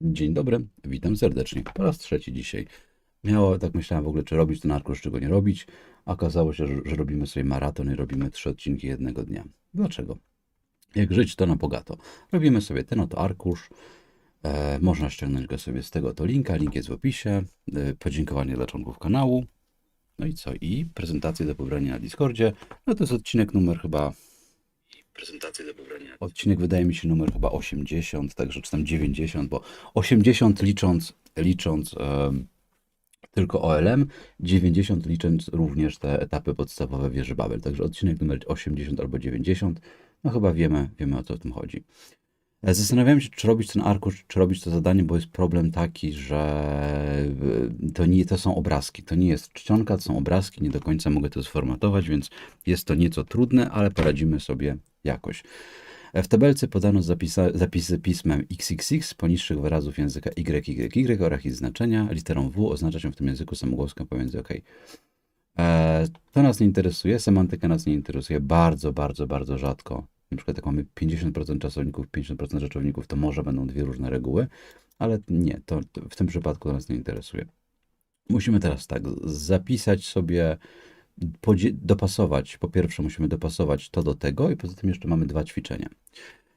Dzień dobry, witam serdecznie. Po raz trzeci dzisiaj. Miało, tak myślałem w ogóle, czy robić ten arkusz, czy go nie robić. Okazało się, że, że robimy sobie maraton i robimy trzy odcinki jednego dnia. Dlaczego? Jak żyć, to na bogato. Robimy sobie ten oto arkusz. E, można ściągnąć go sobie z tego to linka. Link jest w opisie. E, podziękowanie dla członków kanału. No i co? I prezentację do pobrania na Discordzie. No to jest odcinek numer chyba prezentację do pobrania. Odcinek wydaje mi się numer chyba 80, także czy tam 90, bo 80 licząc, licząc em, tylko OLM, 90 licząc również te etapy podstawowe wieży Babel. Także odcinek numer 80 albo 90, no chyba wiemy, wiemy o co w tym chodzi. E, Zastanawiałem się, czy robić ten arkusz, czy robić to zadanie, bo jest problem taki, że y, to nie to są obrazki, to nie jest czcionka, to są obrazki, nie do końca mogę to sformatować, więc jest to nieco trudne, ale poradzimy sobie jakoś. E, W tabelce podano zapisa, zapisy pismem XXX poniższych wyrazów języka YYY oraz ich znaczenia. Literą W oznacza się w tym języku samogłoskę pomiędzy OK. E, to nas nie interesuje, semantyka nas nie interesuje bardzo, bardzo, bardzo rzadko. Na przykład jak mamy 50% czasowników, 50% rzeczowników, to może będą dwie różne reguły, ale nie, to w tym przypadku nas nie interesuje. Musimy teraz tak, zapisać sobie, dopasować. Po pierwsze musimy dopasować to do tego i poza tym jeszcze mamy dwa ćwiczenia.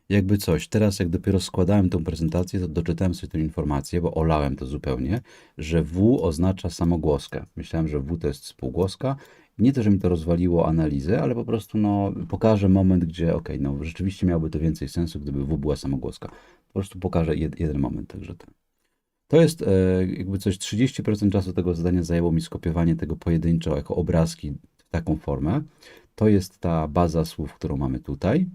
Jakby coś, teraz jak dopiero składałem tą prezentację, to doczytałem sobie tę informację, bo olałem to zupełnie, że W oznacza samogłoskę. Myślałem, że W to jest spółgłoska. Nie to, że mi to rozwaliło analizę, ale po prostu no, pokażę moment, gdzie okej, no rzeczywiście miałoby to więcej sensu, gdyby W była samogłoska. Po prostu pokażę jed, jeden moment, także ten. To jest e, jakby coś, 30% czasu tego zadania zajęło mi skopiowanie tego pojedynczo jako obrazki w taką formę. To jest ta baza słów, którą mamy tutaj.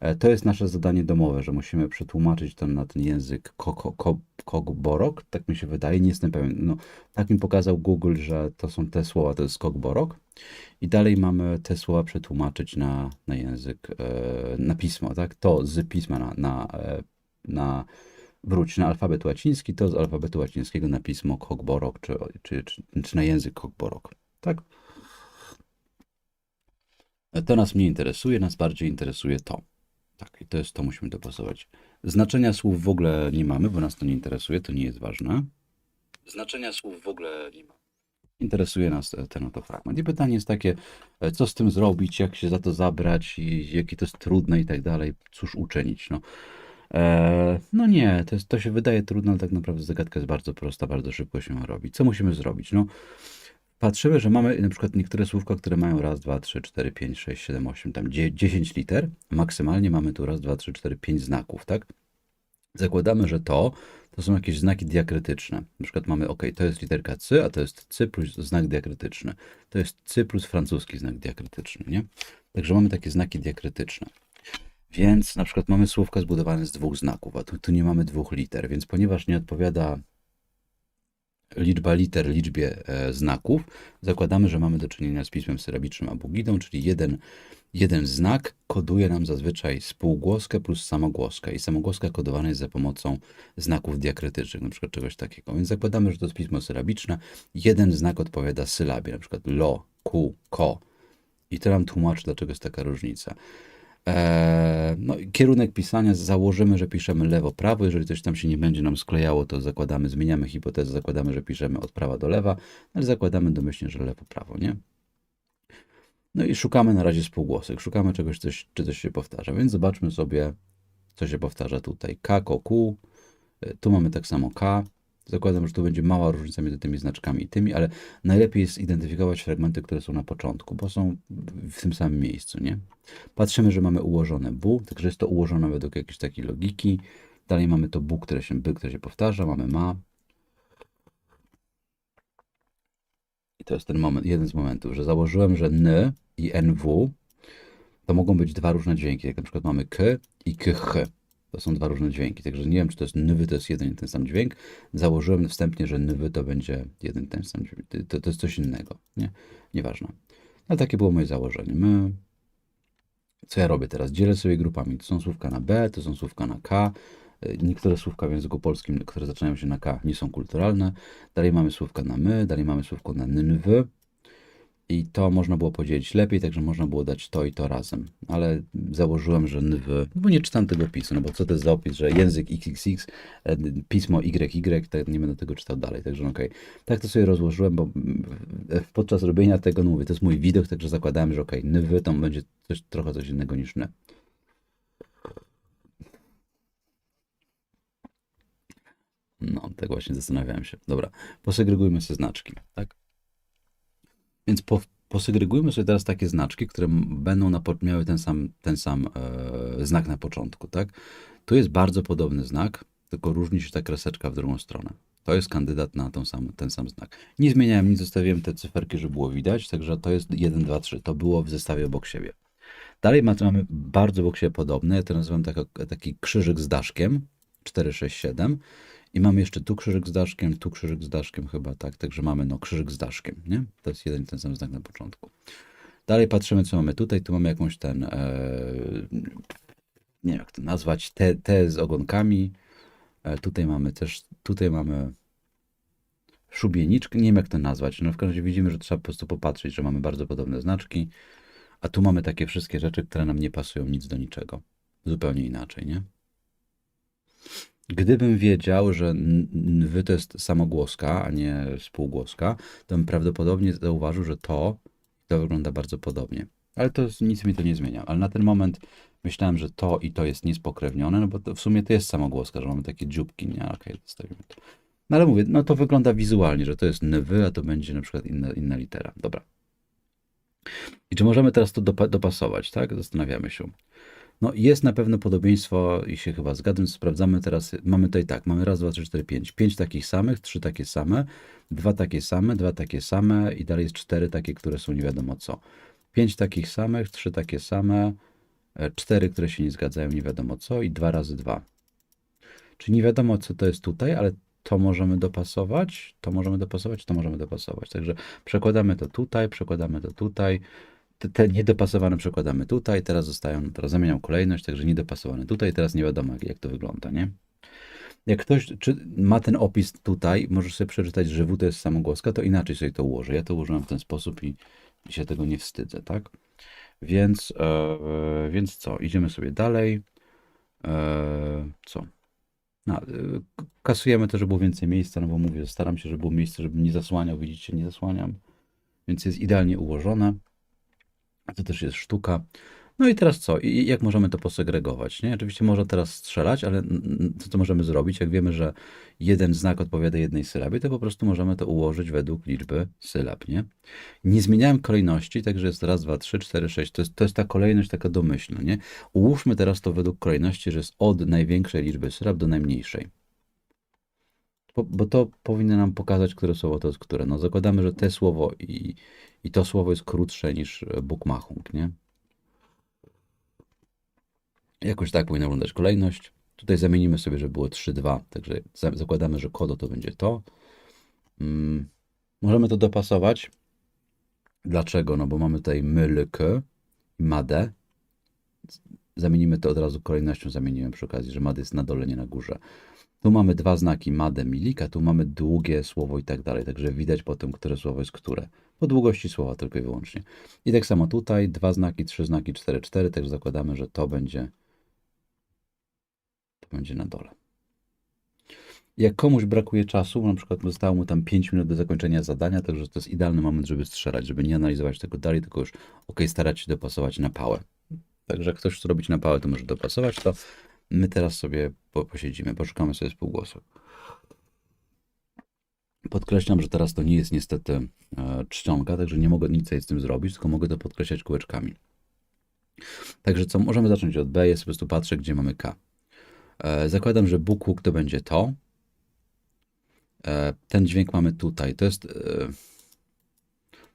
E, To jest nasze zadanie domowe, że musimy przetłumaczyć to na ten język ko- ko- ko- kogborok, tak mi się wydaje, nie jestem pewien. No, tak mi pokazał Google, że to są te słowa, to jest kogborok. I dalej mamy te słowa przetłumaczyć na, na język, e, na pismo, tak? To z pisma na, na, e, na wróć na alfabet łaciński, to z alfabetu łacińskiego na pismo kogborok, czy, czy, czy, czy na język kogborok, tak? To nas mniej interesuje, nas bardziej interesuje to. Tak, i to jest to, musimy dopasować. Znaczenia słów w ogóle nie mamy, bo nas to nie interesuje, to nie jest ważne. Znaczenia słów w ogóle nie mamy. Interesuje nas e, ten oto fragment. I pytanie jest takie, e, co z tym zrobić, jak się za to zabrać, i jakie to jest trudne i tak dalej, cóż uczynić. No, e, no nie, to, jest, to się wydaje trudne, ale tak naprawdę zagadka jest bardzo prosta, bardzo szybko się robi. Co musimy zrobić? No, patrzymy, że mamy na przykład niektóre słówka, które mają raz, dwa, trzy, cztery, pięć, sześć, siedem, osiem, tam dzie- 10 liter. Maksymalnie mamy tu raz, dwa, trzy, cztery, pięć znaków, tak? Zakładamy, że to to są jakieś znaki diakrytyczne. Na przykład mamy, ok, to jest literka C, a to jest C plus znak diakrytyczny. To jest C plus francuski znak diakrytyczny, nie? Także mamy takie znaki diakrytyczne. Więc na przykład mamy słówka zbudowane z dwóch znaków, a tu, tu nie mamy dwóch liter, więc ponieważ nie odpowiada liczba liter liczbie e, znaków, zakładamy, że mamy do czynienia z pismem sylabicznym abugidą, czyli jeden, jeden znak koduje nam zazwyczaj spółgłoskę plus samogłoskę i samogłoska kodowana jest za pomocą znaków diakrytycznych, na przykład czegoś takiego. Więc zakładamy, że to jest pismo sylabiczne. Jeden znak odpowiada sylabie, na przykład lo, ku, ko. I to nam tłumaczy, dlaczego jest taka różnica. Eee, no, kierunek pisania założymy, że piszemy lewo-prawo. Jeżeli coś tam się nie będzie nam sklejało, to zakładamy, zmieniamy hipotezę, zakładamy, że piszemy od prawa do lewa, ale zakładamy domyślnie, że lewo-prawo, nie? No i szukamy na razie spółgłosek. Szukamy czegoś, coś, czy coś się powtarza. Więc zobaczmy sobie, co się powtarza tutaj. K, ko, ku. E, Tu mamy tak samo K. Zakładam, że tu będzie mała różnica między tymi znaczkami i tymi, ale najlepiej jest identyfikować fragmenty, które są na początku, bo są w tym samym miejscu, nie? Patrzymy, że mamy ułożone bu, także jest to ułożone według jakiejś takiej logiki. Dalej mamy to bu, które się by, które się powtarza, mamy ma. I to jest ten moment, jeden z momentów, że założyłem, że n i nw to mogą być dwa różne dźwięki. Jak na przykład mamy k i kh. To są dwa różne dźwięki. Także nie wiem, czy to jest nywy, to jest jeden i ten sam dźwięk. Założyłem wstępnie, że nywy to będzie jeden ten sam dźwięk. To, to jest coś innego, nie? Nieważne. Ale takie było moje założenie. My co ja robię teraz? Dzielę sobie grupami. To są słówka na B, to są słówka na K. Niektóre słówka w języku polskim, które zaczynają się na K, nie są kulturalne. Dalej mamy słówka na my, dalej mamy słówko na nynwy. I to można było podzielić lepiej, także można było dać to i to razem. Ale założyłem, że NW, bo nie czytam tego pisu, no bo co to jest za opis, że język XXX, e, pismo YY, tak nie będę tego czytał dalej, także no okej. Tak to sobie rozłożyłem, bo e, podczas robienia tego, no mówię, to jest mój widok, także zakładałem, że okej, NW to będzie coś, trochę coś innego niż N. No, tak właśnie zastanawiałem się. Dobra, posegregujmy sobie znaczki, tak? Więc po, posegregujmy sobie teraz takie znaczki, które będą na, miały ten sam, ten sam e, znak na początku, tak? Tu jest bardzo podobny znak, tylko różni się ta kreseczka w drugą stronę. To jest kandydat na tą sam, ten sam znak. Nie zmieniałem nic, zostawiłem te cyferki, żeby było widać, także to jest 1, 2, 3. To było w zestawie obok siebie. Dalej ma- mamy bardzo obok siebie podobne, ja to nazywam taka, taki krzyżyk z daszkiem, 4, 6, 7. I mamy jeszcze tu krzyżyk z daszkiem, tu krzyżyk z daszkiem chyba, tak, także mamy no krzyżyk z daszkiem, nie? To jest jeden ten sam znak na początku. Dalej patrzymy, co mamy tutaj, tu mamy jakąś ten, e, nie wiem jak to nazwać, te, te z ogonkami, e, tutaj mamy też, tutaj mamy szubieniczkę, nie wiem jak to nazwać, no w każdym razie widzimy, że trzeba po prostu popatrzeć, że mamy bardzo podobne znaczki, a tu mamy takie wszystkie rzeczy, które nam nie pasują nic do niczego. Zupełnie inaczej, nie? Gdybym wiedział, że wy to jest samogłoska, a nie spółgłoska, to bym prawdopodobnie zauważył, że to, to wygląda bardzo podobnie. Ale to nic mi to nie zmienia. Ale na ten moment myślałem, że to i to jest niespokrewnione, no bo w sumie to jest samogłoska, że mamy takie dzióbki, nie? Okej, zostawimy to. No ale mówię, no to wygląda wizualnie, że to jest nwy, a to będzie na przykład inna, inna litera. Dobra. I czy możemy teraz to dopa- dopasować, tak? Zastanawiamy się. No jest na pewno podobieństwo i się chyba zgadzam, sprawdzamy teraz, mamy tutaj tak, mamy raz, dwa, trzy, cztery, pięć, pięć takich samych, trzy takie same, dwa takie same, dwa takie same i dalej jest cztery takie, które są nie wiadomo co. Pięć takich samych, trzy takie same, e, cztery, które się nie zgadzają, nie wiadomo co i dwa razy dwa. Czyli nie wiadomo co to jest tutaj, ale to możemy dopasować, to możemy dopasować, to możemy dopasować. Także przekładamy to tutaj, przekładamy to tutaj, te, te niedopasowane przekładamy tutaj, teraz zostają, teraz zamieniam kolejność, także niedopasowane tutaj, teraz nie wiadomo jak, jak to wygląda, nie? Jak ktoś ma ten opis tutaj, możesz sobie przeczytać, że W to jest samogłoska, to inaczej sobie to ułożę. Ja to ułożyłem w ten sposób i, i się tego nie wstydzę, tak? Więc, e, więc co? Idziemy sobie dalej. E, co? No, e, kasujemy to, żeby było więcej miejsca, no bo mówię, staram się, żeby było miejsce, żebym nie zasłaniał, widzicie, nie zasłaniam. Więc jest idealnie ułożone. To też jest sztuka. No i teraz co? I jak możemy to posegregować? Nie? Oczywiście można teraz strzelać, ale co to możemy zrobić? Jak wiemy, że jeden znak odpowiada jednej sylabie, to po prostu możemy to ułożyć według liczby sylab, nie? Nie zmieniałem kolejności, także jest raz, dwa, trzy, cztery, sześć. To jest, to jest ta kolejność taka domyślna, nie? Ułóżmy teraz to według kolejności, że jest od największej liczby sylab do najmniejszej. Bo, to powinno nam pokazać, które słowo to jest które. No zakładamy, że te słowo i, i to słowo jest krótsze niż e, Bukmachung, nie? Jakoś tak powinna wyglądać kolejność. Tutaj zamienimy sobie, żeby było 3, 2. Także za- zakładamy, że kodo to będzie to. Mm, możemy to dopasować. Dlaczego? No bo mamy tutaj mylyk i madę. Zamienimy to od razu kolejnością, zamieniłem przy okazji, że mad jest na dole, nie na górze. Tu mamy dwa znaki madę, milik, a tu mamy długie słowo i tak dalej. Także widać potem, które słowo jest które. Po długości słowa tylko i wyłącznie. I tak samo tutaj, dwa znaki, trzy znaki, cztery, cztery. Także zakładamy, że to będzie to będzie na dole. Jak komuś brakuje czasu, na przykład zostało mu tam 5 minut do zakończenia zadania, także to jest idealny moment, żeby strzelać, żeby nie analizować tego dalej, tylko już ok, starać się dopasować na pałę. Także ktoś chce robić na pałę, to może dopasować to. My teraz sobie po, posiedzimy, poszukamy sobie spółgłosów. Podkreślam, że teraz to nie jest niestety e, czcionka, także nie mogę nic z tym zrobić, tylko mogę to podkreślać kółeczkami. Także co, możemy zacząć od B, jest po prostu patrzę, gdzie mamy K. E, zakładam, że Bukuk to będzie to. E, ten dźwięk mamy tutaj. To jest e,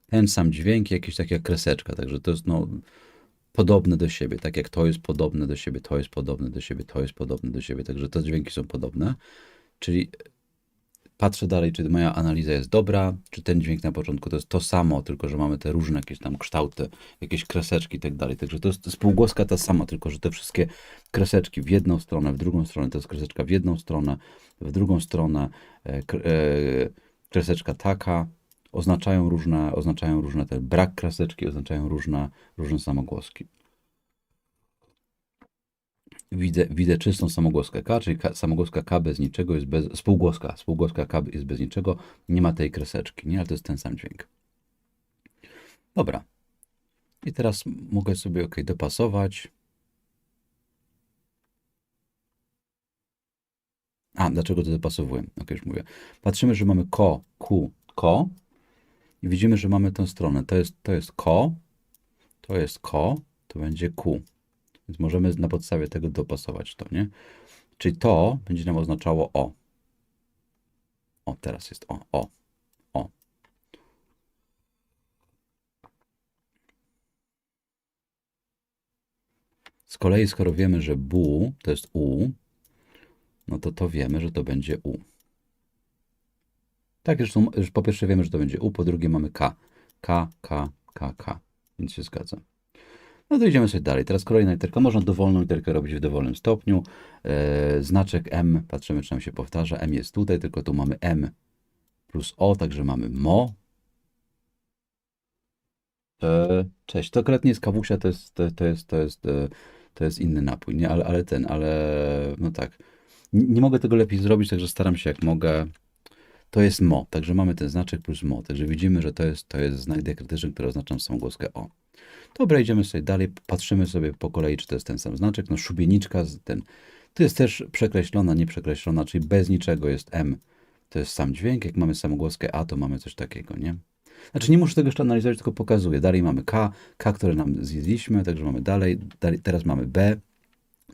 ten sam dźwięk, jakieś taka kreseczka, także to jest no, podobne do siebie. Tak jak to jest podobne do siebie, to jest podobne do siebie, to jest podobne do siebie. Także te dźwięki są podobne. Czyli patrzę dalej, czy moja analiza jest dobra, czy ten dźwięk na początku to jest to samo, tylko że mamy te różne jakieś tam kształty, jakieś kreseczki i tak dalej. Także to jest spółgłoska ta sama, tylko że te wszystkie kreseczki w jedną stronę, w drugą stronę, to jest kreseczka w jedną stronę, w drugą stronę, e, e, kreseczka taka, oznaczają różne, oznaczają różne te brak kreseczki, oznaczają różne, różne samogłoski. Widzę, widzę czystą samogłoskę K, czyli samogłoska K bez niczego jest bez, spółgłoska, spółgłoska K jest bez niczego, nie ma tej kreseczki, nie, ale to jest ten sam dźwięk. Dobra. I teraz mogę sobie ok, dopasować. A, dlaczego to dopasowuję? Ok, już mówię. Patrzymy, że mamy ko, ku, ko i widzimy, że mamy tę stronę. To jest, to jest ko, to jest ko, to będzie ku. Więc możemy na podstawie tego dopasować to, nie? Czyli to będzie nam oznaczało o. O, teraz jest o, o, o. Z kolei, skoro wiemy, że bu to jest u, no to to wiemy, że to będzie u. Tak, już po pierwsze wiemy, że to będzie u, po drugie mamy k. K, k, k, k. Więc się zgadza. No to idziemy sobie dalej. Teraz kolejna literka. Można dowolną literkę robić w dowolnym stopniu. E, znaczek M, patrzymy, czy nam się powtarza. M jest tutaj, tylko tu mamy M plus O, także mamy MO. E, cześć. To akurat nie jest kawusia, to jest, to, to jest, to jest, e, to jest inny napój, nie? Ale, ale ten, ale no tak. Nie mogę tego lepiej zrobić, także staram się jak mogę. To jest MO, także mamy ten znaczek plus MO. Także widzimy, że to jest, to jest znak diakrytyczny, który oznacza samogłoskę O. Dobra, idziemy sobie dalej, patrzymy sobie po kolei, czy to jest ten sam znaczek. No szubieniczka, ten, to jest też przekreślona, nieprzekreślona, czyli bez niczego jest M. To jest sam dźwięk, jak mamy samogłoskę A, to mamy coś takiego, nie? Znaczy nie muszę tego jeszcze analizować, tylko pokazuję. Dalej mamy K, K, które nam zjedliśmy, także mamy dalej, dalej teraz mamy B.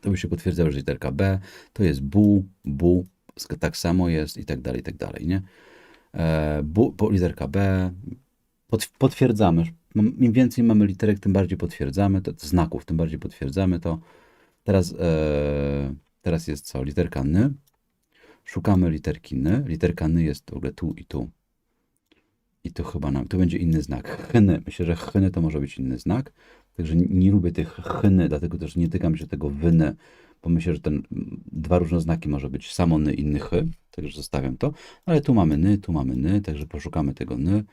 To by się potwierdzało, że literka B, to jest BU, BU, tak samo jest i tak dalej, i tak dalej, nie? E, bu, literka B, pot, potwierdzamy, im więcej mamy literek, tym bardziej potwierdzamy, to, znaków, tym bardziej potwierdzamy to. Teraz, e, teraz jest co? Literka N. Szukamy literki N. Literka N jest w ogóle tu i tu. I tu chyba nam, tu będzie inny znak. Chny. Myślę, że chny to może być inny znak. Także nie, nie lubię tych chny, dlatego też nie tykam się tego wyny, bo myślę, że ten dwa różne znaki może być samo ny i nychy. Także zostawiam to. Ale tu mamy ny, tu mamy ny, także poszukamy tego ny.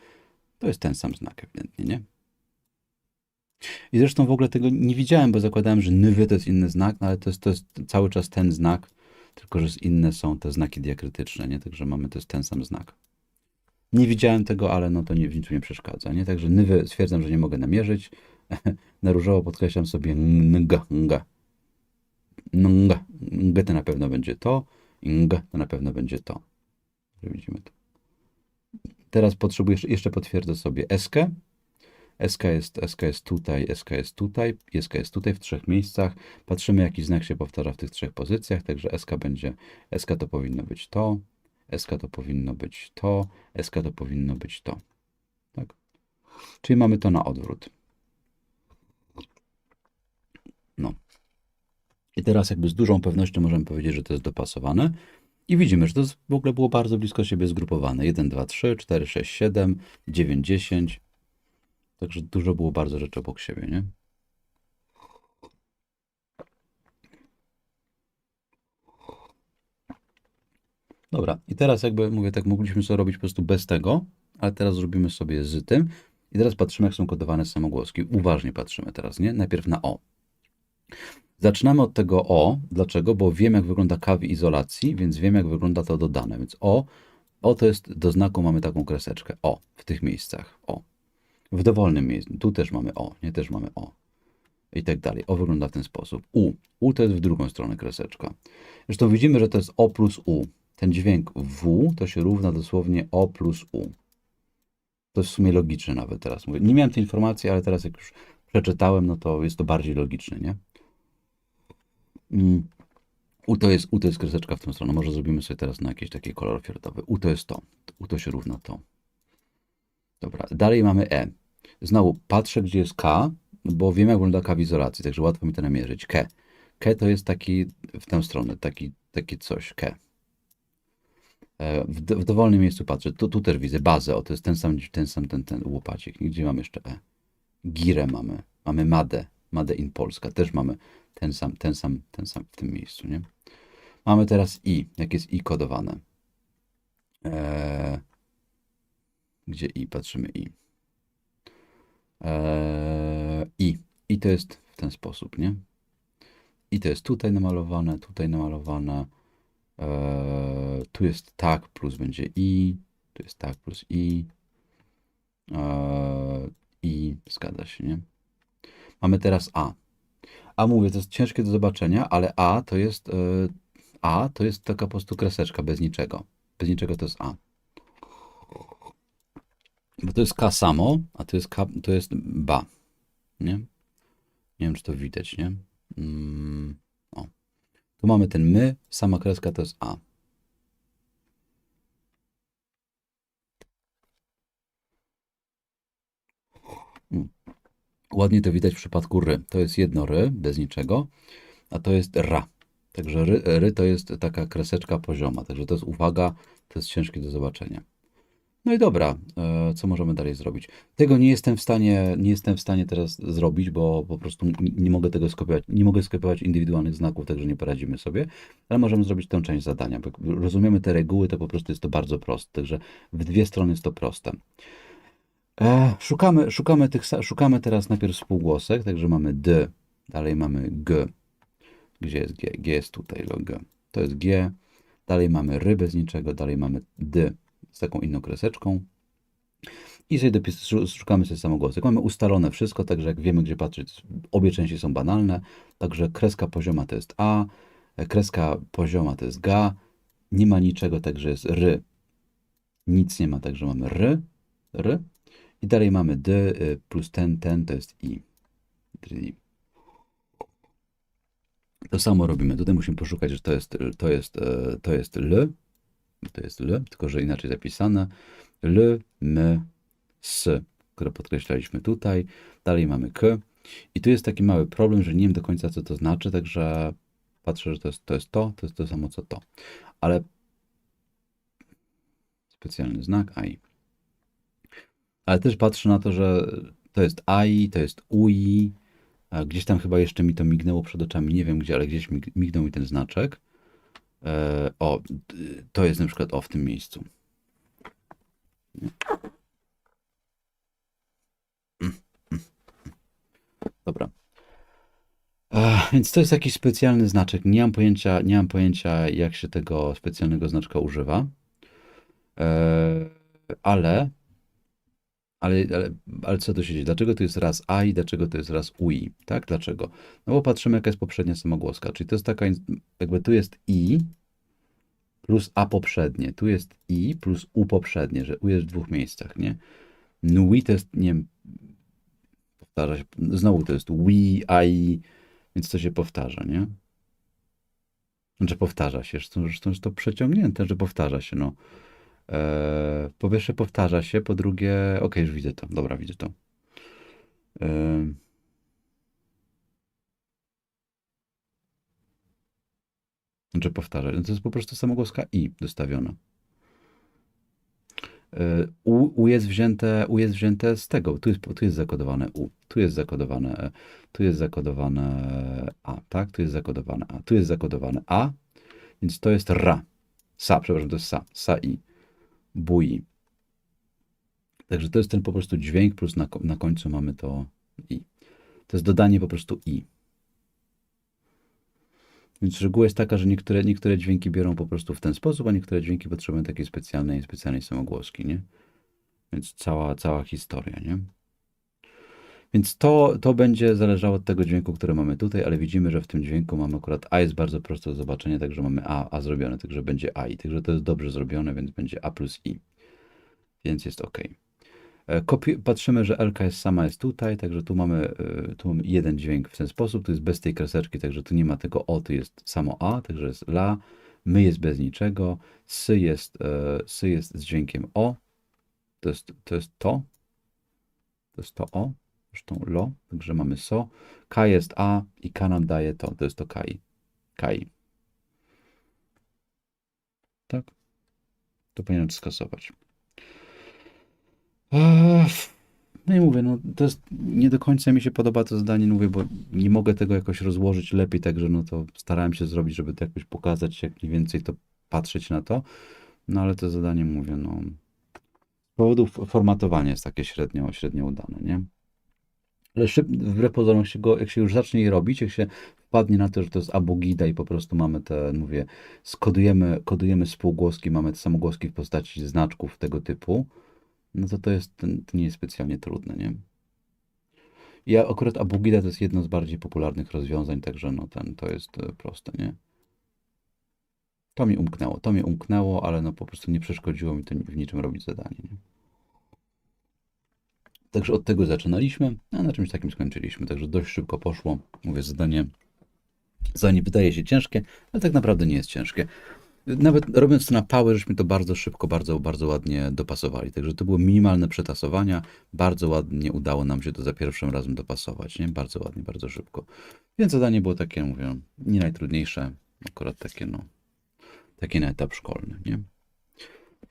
To jest ten sam znak ewidentnie, nie? I zresztą w ogóle tego nie widziałem, bo zakładałem, że nywy to jest inny znak, no ale to jest, to jest cały czas ten znak, tylko że inne są te znaki diakrytyczne, nie? Także mamy, to jest ten sam znak. Nie widziałem tego, ale no to nie, w nic nie przeszkadza, nie? Także nywy stwierdzam, że nie mogę namierzyć. Na różowo podkreślam sobie nga, nga. Nga, nga to na pewno będzie to, nga to na pewno będzie to. Widzimy to. Teraz potrzebuję, jeszcze potwierdzę sobie eskę. SK jest, SK jest tutaj, SK jest tutaj, SK jest tutaj w trzech miejscach. Patrzymy, jaki znak się powtarza w tych trzech pozycjach, także SK będzie, SK to powinno być to, SK to powinno być to, SK to powinno być to. Tak? Czyli mamy to na odwrót. No. I teraz jakby z dużą pewnością możemy powiedzieć, że to jest dopasowane. I widzimy, że to w ogóle było bardzo blisko siebie zgrupowane. 1, 2, 3, 4, 6, 7, 9, 10. Także dużo było bardzo rzeczy obok siebie, nie? Dobra, i teraz jakby mówię, tak mogliśmy sobie robić po prostu bez tego, ale teraz zrobimy sobie z tym. I teraz patrzymy, jak są kodowane samogłoski. Uważnie patrzymy teraz, nie? Najpierw na O. Zaczynamy od tego O. Dlaczego? Bo wiem, jak wygląda K w izolacji, więc wiem, jak wygląda to dodane. Więc O, O to jest do znaku, mamy taką kreseczkę. O, w tych miejscach. O. W dowolnym miejscu. Tu też mamy O, nie? Też mamy O. I tak dalej. O wygląda w ten sposób. U. U to jest w drugą stronę kreseczka. Zresztą widzimy, że to jest O plus U. Ten dźwięk W to się równa dosłownie O plus U. To jest w sumie logiczne nawet teraz mówię. Nie miałem tej informacji, ale teraz jak już przeczytałem, no to jest to bardziej logiczne, nie? U to jest, U to jest kreseczka w tą stronę. Może zrobimy sobie teraz na jakiś taki kolor fioletowy. U to jest to. U to się równa to. Dobra, dalej mamy E. Znowu patrzę, gdzie jest K, bo wiem, jak wygląda K w izolacji, także łatwo mi to namierzyć. K. K to jest taki w tę stronę, taki, taki coś. K. E, w, w dowolnym miejscu patrzę. Tu, tu też widzę bazę. O, to jest ten sam, ten sam, ten, ten łopacik. Gdzie mam jeszcze E? Girę mamy. Mamy Madę. Madę in Polska. Też mamy ten sam, ten sam, ten sam w tym miejscu, nie? Mamy teraz I. Jak jest I kodowane? Eee, Gdzie i? Patrzymy i. Eee, I. I to jest w ten sposób, nie? I to jest tutaj namalowane, tutaj namalowane. Eee, tu jest tak plus będzie i. Tu jest tak plus i. Eee, I zgadza się, nie? Mamy teraz A. A mówię, to jest ciężkie do zobaczenia, ale A to jest e, A to jest taka po prostu kreseczka bez niczego. Bez niczego to jest A. Bo to jest K samo, a to jest K, to jest BA. Nie? Nie wiem, czy to widać, nie? Mm, o. Tu mamy ten my, sama kreska to jest A. Mm. Ładnie to widać w przypadku ry. To jest jedno ry, bez niczego, a to jest ra. Także ry, ry to jest taka kreseczka pozioma. Także to jest uwaga, to jest ciężkie do zobaczenia. No i dobra, e, co możemy dalej zrobić? Tego nie jestem w stanie, nie jestem w stanie teraz zrobić, bo po prostu nie, mogę tego skopiować, nie mogę skopiować indywidualnych znaków, także nie poradzimy sobie, ale możemy zrobić tę część zadania. Bo rozumiemy te reguły, to po prostu jest to bardzo proste, także w dwie strony jest to proste. E, szukamy, szukamy, tych, szukamy teraz najpierw spółgłosek, także mamy D, dalej mamy G. Gdzie jest G? G jest tutaj, G. To jest G. Dalej mamy ry bez niczego, dalej mamy D z taką inną kreseczką. I sobie dopis, szu- szukamy sobie samogłosek. Mamy ustalone wszystko, także jak wiemy, gdzie patrzeć, obie części są banalne. Także kreska pozioma to jest A, e, kreska pozioma to jest G. Nie ma niczego, także jest ry. Nic nie ma, także mamy ry, ry. I dalej mamy d y, plus ten, ten to jest i. To samo robimy. Tutaj musimy poszukać, że to jest, to jest, e, to jest l. To jest l, tylko że inaczej zapisane. L, m, s, które podkreślaliśmy tutaj. Dalej mamy k. I tu jest taki mały problem, że nie wiem do końca, co to znaczy, także patrzę, że to jest to, jest to, to jest to samo, co to. Ale specjalny znak AI. Ale też patrzę na to, że to jest AI, to jest UI. a Gdzieś tam chyba jeszcze mi to mignęło przed oczami, nie wiem gdzie, ale gdzieś mig- mignął mi ten znaczek. E, o, to jest na przykład o w tym miejscu. Dobra. E, więc to jest jakiś specjalny znaczek. Nie mam pojęcia, nie mam pojęcia jak się tego specjalnego znaczka używa. E, ale ale, ale, ale co tu się dzieje? Dlaczego to jest raz a i dlaczego to jest raz ui? Tak? Dlaczego? No bo patrzymy, jaka jest poprzednia samogłoska. Czyli to jest taka, jakby tu jest i plus a poprzednie. Tu jest i plus u poprzednie, że u jest w dwóch miejscach, nie? Nui to jest, nie powtarza się, znowu to jest wi, i, więc to się powtarza, nie? Znaczy powtarza się, zresztą, zresztą jest to przeciągnięte, że powtarza się, no. Eee, po pierwsze powtarza się, po drugie, okej, już widzę to, dobra, widzę to. Eee, znaczy powtarza, no to jest po prostu samogłoska i dostawiona. Eee, U, u, jest wzięte, u jest wzięte z tego, tu jest, tu jest zakodowane U, tu jest zakodowane E, tu jest zakodowane A, tak? Tu jest zakodowane A, tu jest zakodowane A, więc to jest ra. Sa, przepraszam, to jest sa, sa i bui. Także to jest ten po prostu dźwięk, plus na, na końcu mamy to i. To jest dodanie po prostu i. Więc reguła jest taka, że niektóre, niektóre dźwięki biorą po prostu w ten sposób, a niektóre dźwięki potrzebują takiej specjalnej, specjalnej samogłoski, nie? Więc cała, cała historia, nie? Więc to, to będzie zależało od tego dźwięku, który mamy tutaj, ale widzimy, że w tym dźwięku mamy akurat A jest bardzo proste do zobaczenia, także mamy A, A zrobione, także będzie A i także to jest dobrze zrobione, więc będzie A plus I. Więc jest ok. E, Kopi- patrzymy, że LK jest sama jest tutaj, także tu mamy, e, tu mamy jeden dźwięk w ten sposób, tu jest bez tej kreseczki, także tu nie ma tego O, tu jest samo A, także jest La, My jest bez niczego, Sy jest, e, sy jest z dźwiękiem O, to jest to, jest to, to jest to O, zresztą lo, także mamy so. K jest A i K nam daje to, to jest to Kai. Kai. Tak? To powinienem skasować. No i mówię, no to jest, nie do końca mi się podoba to zdanie, mówię, bo nie mogę tego jakoś rozłożyć lepiej, także no to starałem się zrobić, żeby to jakoś pokazać, jak mniej więcej to patrzeć na to. No ale to zadanie mówię, no powodów formatowanie jest takie średnio, średnio udane, nie? Ale szyb, wbrew pozorom, się, go, jak się już zacznie je robić, jak się wpadnie na to, że to jest abugida i po prostu mamy te, mówię, skodujemy kodujemy spółgłoski, mamy te samogłoski w postaci znaczków tego typu, no to to jest, to nie jest specjalnie trudne, nie? Ja akurat abugida to jest jedno z bardziej popularnych rozwiązań, także no ten, to jest e, proste, nie? To mi umknęło, to mi umknęło, ale no po prostu nie przeszkodziło mi to w niczym robić zadanie, nie? Także od tego zaczynaliśmy, a na czymś takim skończyliśmy. Także dość szybko poszło. Mówię, zadanie, zadanie wydaje się ciężkie, ale tak naprawdę nie jest ciężkie. Nawet robiąc to na pałę, żeśmy to bardzo szybko, bardzo, bardzo ładnie dopasowali. Także to były minimalne przetasowania. Bardzo ładnie udało nam się to za pierwszym razem dopasować. Nie? Bardzo ładnie, bardzo szybko. Więc zadanie było takie, mówię, nie najtrudniejsze. Akurat takie, no, takie na etap szkolny. Nie?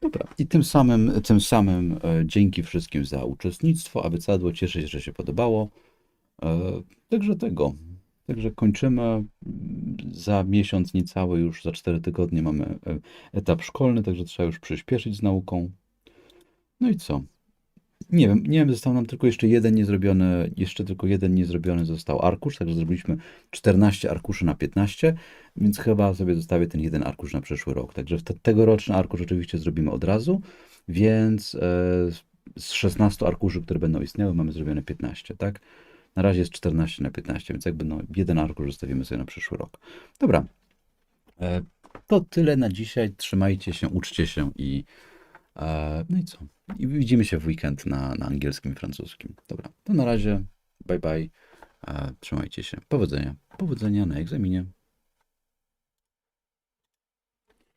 Dobra. I tym samym, tym samym e, dzięki wszystkim za uczestnictwo, abecadło. Cieszę się, że się podobało. E, także tego. Także kończymy. Za miesiąc niecały, już za 4 tygodnie mamy e, etap szkolny, także trzeba już przyspieszyć z nauką. No i co? Nie wiem, nie wiem, został nam tylko jeszcze jeden niezrobiony, jeszcze tylko jeden niezrobiony został arkusz, także zrobiliśmy 14 arkuszy na 15, więc chyba sobie zostawię ten jeden arkusz na przyszły rok. Także te, tegoroczny arkusz oczywiście zrobimy od razu, więc e, z 16 arkuszy, które będą istniały, mamy zrobione 15, tak? Na razie jest 14 na 15, więc jakby no, jeden arkusz zostawimy sobie na przyszły rok. Dobra, e, to tyle na dzisiaj. Trzymajcie się, uczcie się i no i co? I widzimy się w weekend na, na angielskim i francuskim. Dobra, to na razie. Bye bye. E, Trzymajcie się. Powodzenia. Powodzenia na egzaminie.